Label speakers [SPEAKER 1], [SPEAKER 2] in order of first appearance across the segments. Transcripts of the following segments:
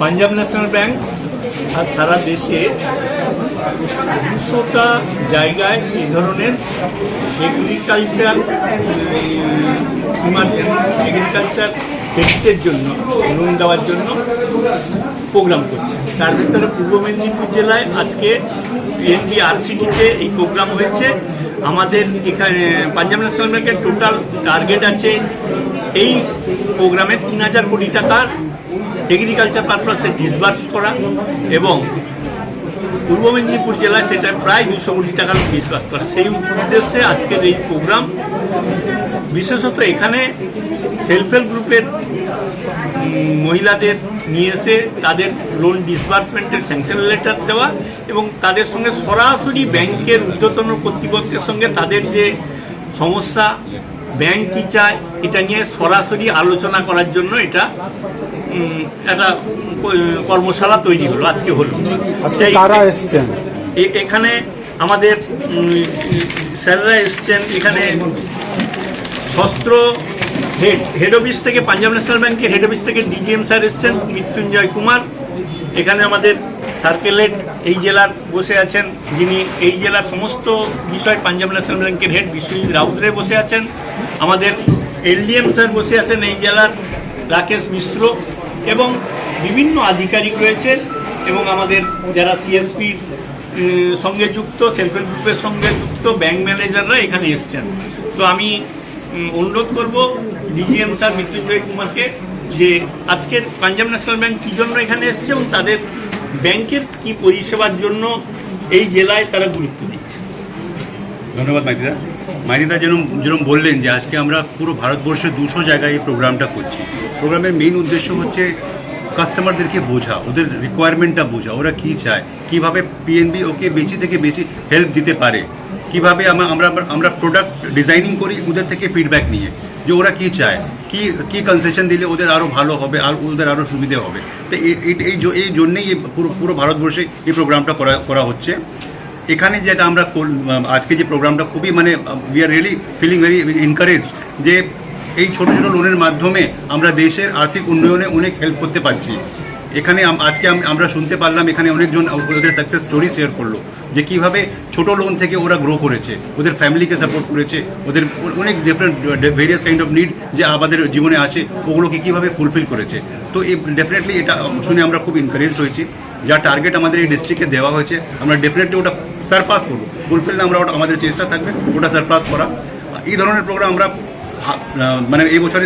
[SPEAKER 1] Punjab national bank আর সারা দেশে দুশোটা জায়গায় এই ধরনের এগ্রিকালচার ইমার্জেন্সি এগ্রিকালচার ক্রেডিটের জন্য লোন দেওয়ার জন্য প্রোগ্রাম করছে। তার ভিতরে পূর্ব মেদিনীপুর জেলায় আজকে এনবি আরসিটিতে এই প্রোগ্রাম হয়েছে। আমাদের এখানে, পাঞ্জাব ন্যাশনাল ব্যাংকের টোটাল টার্গেট আছে এই প্রোগ্রামে তিন হাজার কোটি টাকার এগ্রিকালচার পারপাসে ডিসবার্স করা এবং পূর্ব মেদিনীপুর জেলায় সেটা প্রায় দুশো কোটি টাকার ডিসবার্স করা। সেই উদ্দেশ্যে আজকের এই প্রোগ্রাম। বিশেষত এখানে সেলফ হেল্প গ্রুপের মহিলাদের নিয়ে এসে তাদের লোন ডিসবার্সমেন্টের স্যাংশন লেটার দেওয়া এবং তাদের সঙ্গে সরাসরি ব্যাংকের ঊর্ধ্বতন কর্তৃপক্ষের সঙ্গে তাদের যে সমস্যা ব্যাংক কি চায় এটা নিয়ে সরাসরি আলোচনা করার জন্য এটা একটা কর্মশালা তৈরি হলো আজকে হলো। এখানে আমাদের স্যাররা এসছেন এখানে শস্ত্র হেড হেড অফিস থেকে পাঞ্জাব ন্যাশনাল ব্যাংকের হেড অফিস থেকে ডিজিএম স্যার এসছেন মৃত্যুঞ্জয় কুমার এখানে আমাদের সার্কেলেট এই জেলার বসে আছেন যিনি এই জেলার সমস্ত বিষয় পাঞ্জাব ন্যাশনাল ব্যাংকের হেড বিশ্বজিৎ রাউতরে বসে আছেন। আমাদের এলডিএম স্যার বসে আছেন এই জেলার রাকেশ মিশ্র এবং বিভিন্ন আধিকারিক রয়েছেন এবং আমাদের যারা সিএসপির সঙ্গে যুক্ত সেলফ হেল্প গ্রুপের সঙ্গে যুক্ত ব্যাংক ম্যানেজাররা এখানে এসছেন। তো আমি অনুরোধ করব ডিজিএম স্যার মৃত্যুঞ্জয় কুমারকে, যে আজকের পাঞ্জাব ন্যাশনাল ব্যাংক কী জন্য এখানে এসছে এবং তাদের ব্যাংকের কি পরিষেবার জন্য এই জেলায় তারা গুরুত্ব দিচ্ছে?
[SPEAKER 2] ধন্যবাদ, মাইতিদা। মাইতিদা যেরকম যেরকম বললেন যে আজকে আমরা পুরো ভারতবর্ষের দুশো জায়গায় এই প্রোগ্রামটা করছি। প্রোগ্রামের মেইন উদ্দেশ্য হচ্ছে কাস্টমারদেরকে বোঝা, ওদের রিকোয়ারমেন্টটা বোঝা, ওরা কি চায়, কীভাবে পিএনবি ওকে বেশি থেকে বেশি হেল্প দিতে পারে। কীভাবে আমরা আমরা প্রোডাক্ট ডিজাইনিং করি, ওদের থেকে ফিডব্যাক নিয়ে, যে ওরা কি চায়, কি কি কনসেশন দিলে ওদের আরও ভালো হবে, আর ওদের আরও সুবিধে হবে। তো এই- এই জন্যেই পুরো পুরো ভারতবর্ষে এই প্রোগ্রামটা করা করা হচ্ছে। এখানে যেটা আমরা আজকে যে প্রোগ্রামটা খুবই মানে we are really feeling very encourage যে এই ছোট ছোট লোনের মাধ্যমে আমরা দেশের আর্থিক উন্নয়নে অনেক হেল্প করতে পারছি। এখানে আজকে আমরা শুনতে পারলাম এখানে অনেকজন ওদের সাকসেস স্টোরি শেয়ার করল, যে কীভাবে ছোট লোন থেকে ওরা গ্রো করেছে, ওদের ফ্যামিলিকে সাপোর্ট করেছে, ওদের অনেক different various kind of need যে আমাদের জীবনে আছে, ওগুলোকে কীভাবে ফুলফিল করেছে। তো এই ডেফিনেটলি এটা শুনে আমরা খুব এনকারেজ হয়েছি। যা টার্গেট আমাদের এই ডিস্ট্রিক্টে দেওয়া হয়েছে, আমরা ডেফিনেটলি ওটা সারপাস করব। ফুলফিল আমরা ওটা, আমাদের চেষ্টা থাকবে, ওটা সারপাস করা। এই ধরনের প্রোগ্রাম আমরা মানে এই বছরে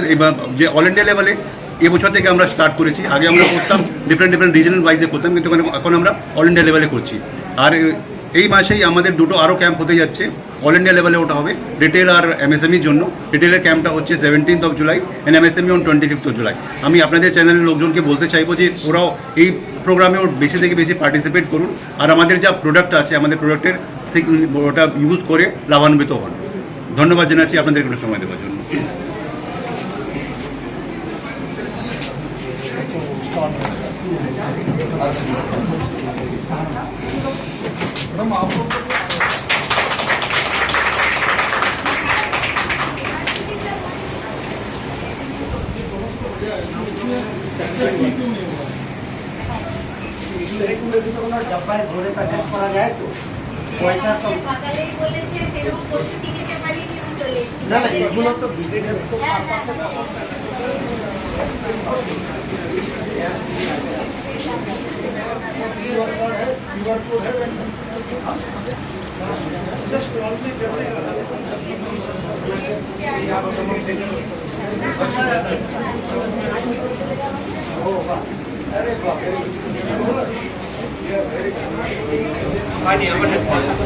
[SPEAKER 2] যে অল ইন্ডিয়া লেভেলে এবছর থেকে আমরা স্টার্ট করেছি। আগে আমরা করতাম ডিফারেন্ট ডিফারেন্ট রিজনাল ওয়াইজে করতাম, কিন্তু এখন- আমরা অল ইন্ডিয়া লেভেলে করছি। আর এই মাসেই আমাদের দুটো আরও ক্যাম্প হতে যাচ্ছে। অল ইন্ডিয়া লেভেলে ওটা হবে। রিটেল আর এমএসএমইর জন্য। রিটেলের ক্যাম্পটা হচ্ছে seventeenth of July and MSME on twenty fifth of July আমি আপনাদের চ্যানেলের লোকজনকে বলতে চাইব যে, ওরাও এই প্রোগ্রামে ওর বেশি থেকে বেশি পার্টিসিপেট করুন। আর আমাদের যা প্রোডাক্ট আছে, আমাদের প্রোডাক্টের ওটা ইউজ করে লাভান্বিত হন। ধন্যবাদ জানাচ্ছি আপনাদের একটু সময় দেওয়ার জন্য।
[SPEAKER 3] ডাব্বায় ভরে প্যাকেট করা যায় তো পয়সা তো
[SPEAKER 4] সকালেই বলেছে সেরকম প্রস্তুতি নিতে পারিনি চলে এসেছি
[SPEAKER 3] না। না এগুলো তো বিজনেস তো পারপাসে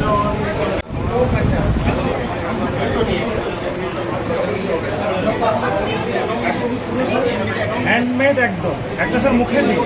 [SPEAKER 5] একটা স্যার মুখে দিই